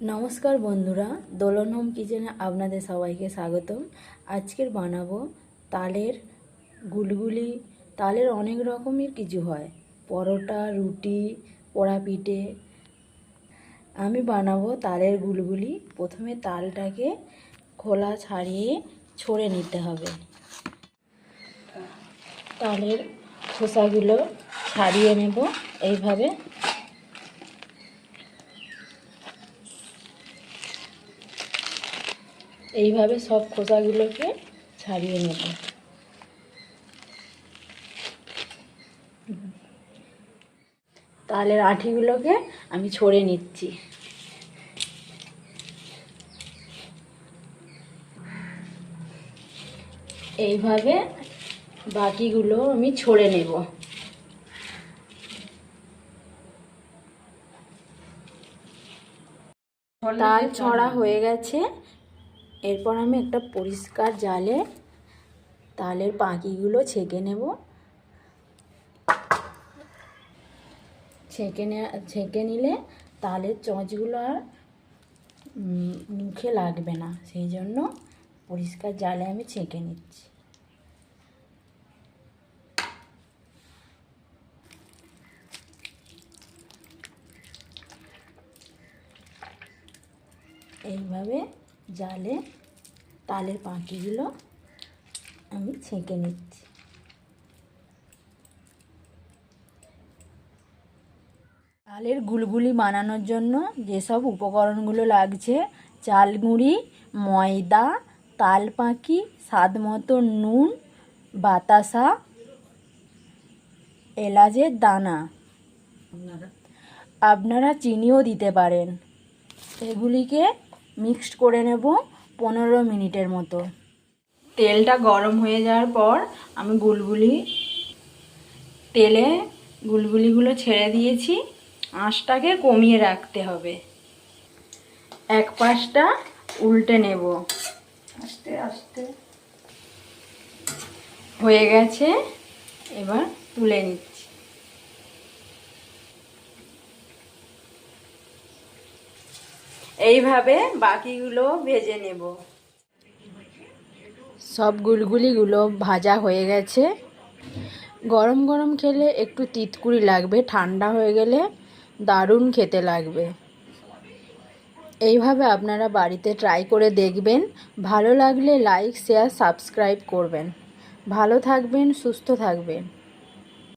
নমস্কার বন্ধুরা, দোলন হোম কিচেনে আপনাদের সবাইকে স্বাগতম। আজকের বানাবো তালের গুলগুলি। তালের অনেক রকমের কিছু হয়। পরোটা, রুটি পোড়া পিঠে আমি বানাবো তালের গুলগুলি। প্রথমে তালটাকে খোলা ছাড়িয়ে ছড়ে নিতে হবে। তালের খোসাগুলো ছাড়িয়ে নেব। এইভাবে এইভাবে সব খোসাগুলোকে ছাড়িয়ে নেব। তালের আঁঠিগুলোকে আমি ছড়ে নিচ্ছি। এইভাবে বাকিগুলো আমি ছড়ে নেব। তাল ছড়া হয়ে গেছে। এরপর আমি একটা পরিষ্কার জালে তালের পাখিগুলো ছেঁকে নেব। ছেঁকে ছেঁকে নিলে তালের চঁচগুলো আর মুখে লাগবে না। সেই জন্য পরিষ্কার জালে আমি ছেঁকে নিচ্ছি। এইভাবে জালে তালের পাখিগুলো আমি ছেঁকে নিচ্ছি। তালের গুলগুলি বানানোর জন্য যেসব উপকরণগুলো লাগছে চাল গুঁড়ি ময়দা তাল পাখি স্বাদ মতো নুন বাতাসা এলাচের দানা। আপনারা চিনিও দিতে পারেন। এগুলিকে মিক্সড করে নেব পনেরো মিনিটের মতো। তেলটা গরম হয়ে যাওয়ার পর আমি গুলগুলি তেলে গুলগুলিগুলো ছেড়ে দিয়েছি। আঁচটাকে কমিয়ে রাখতে হবে। এক পাশটা উল্টে নেব। আস্তে আস্তে। হয়ে গেছে। এবার তুলে নিচ্ছি। এইভাবে বাকিগুলো ভেজে নেব। সব গুলগুলিগুলো ভাজা হয়ে গেছে। গরম গরম খেলে একটু তিতকুড়ি লাগবে, ঠান্ডা হয়ে গেলে দারুণ খেতে লাগবে। এইভাবে আপনারা বাড়িতে ট্রাই করে দেখবেন। ভালো লাগলে লাইক শেয়ার সাবস্ক্রাইব করবেন। ভালো থাকবেন, সুস্থ থাকবেন।